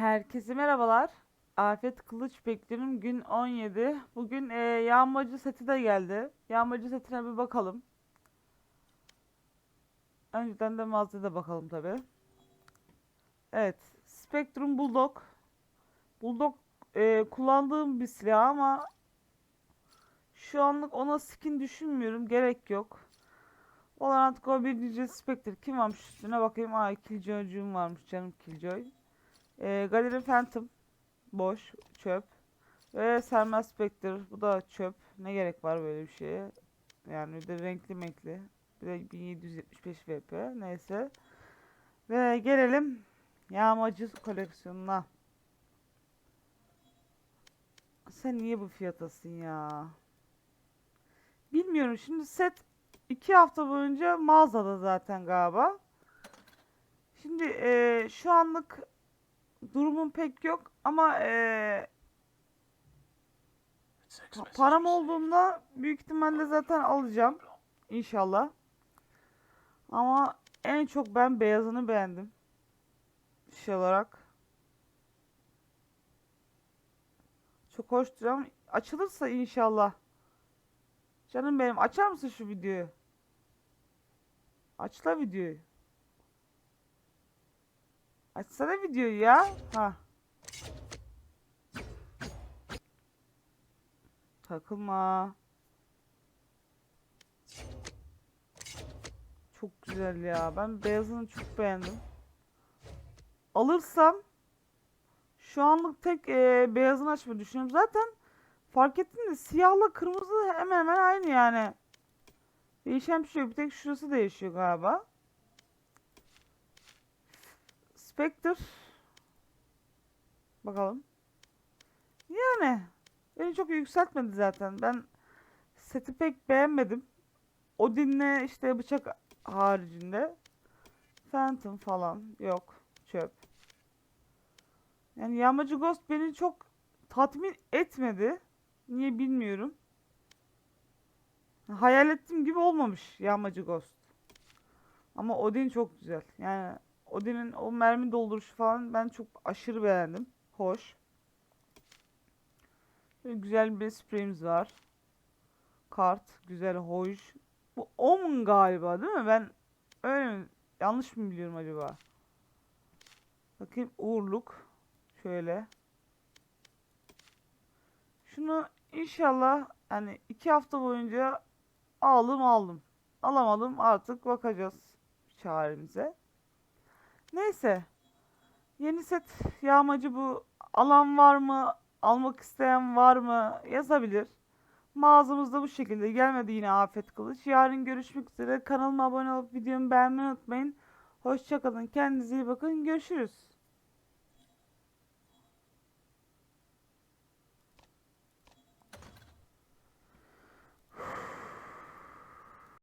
Herkese merhabalar. Afet Kılıç bekliyorum. Gün 17. Bugün e, yağmacı seti de geldi. Yağmacı setine bir bakalım. Önceden de mağazada da bakalım tabi. Evet. Spectrum Bulldog. Bulldog e, kullandığım bir silah ama şu anlık ona skin düşünmüyorum. Gerek yok. Valorant Go 1 DJ Spectre. Kim varmış üstüne bakayım. Aa Killjoy'cum varmış canım Killjoy. E, Galeri Phantom. Boş. Çöp. Ve Sermel Spectre. Bu da çöp. Ne gerek var böyle bir şeye. Yani bir de renkli menkli. Bir de 1775 VP. Neyse. Ve gelelim yağmacı koleksiyonuna. Sen niye bu fiyatasın ya? Bilmiyorum. Şimdi set iki hafta boyunca mağazada zaten galiba. Şimdi eee, şu anlık durumum pek yok ama pa- param olduğunda büyük ihtimalle zaten alacağım inşallah. Ama en çok ben beyazını beğendim. Şey olarak. Çok hoş duruyor. Açılırsa inşallah. Canım benim açar mısın şu videoyu? Açla videoyu. Açsana videoyu ya. Ha. Takılma. Çok güzel ya. Ben beyazını çok beğendim. Alırsam şu anlık tek e, beyazını açmayı düşünüyorum. Zaten fark ettin de siyahla kırmızı hemen hemen aynı yani. Değişen bir şey yok. Bir tek şurası değişiyor galiba. Spectre. Bakalım. Yani beni çok yükseltmedi zaten. Ben seti pek beğenmedim. Odin'le işte bıçak haricinde. Phantom falan yok. Çöp. Yani Yağmacı Ghost beni çok tatmin etmedi. Niye bilmiyorum. Hayal ettiğim gibi olmamış Yağmacı Ghost. Ama Odin çok güzel. Yani Odin'in o mermi dolduruşu falan ben çok aşırı beğendim. Hoş. Böyle güzel bir spreyimiz var. Kart. Güzel, hoş. Bu Omen galiba değil mi? Ben öyle mi? Yanlış mı biliyorum acaba? Bakayım uğurluk. Şöyle. Şunu inşallah hani iki hafta boyunca aldım aldım. Alamadım artık bakacağız çaremize. Neyse. Yeni set yağmacı bu. Alan var mı? Almak isteyen var mı? Yazabilir. Mağazamızda bu şekilde gelmedi yine Afet Kılıç. Yarın görüşmek üzere. Kanalıma abone olup videomu beğenmeyi unutmayın. Hoşçakalın. Kendinize iyi bakın. Görüşürüz.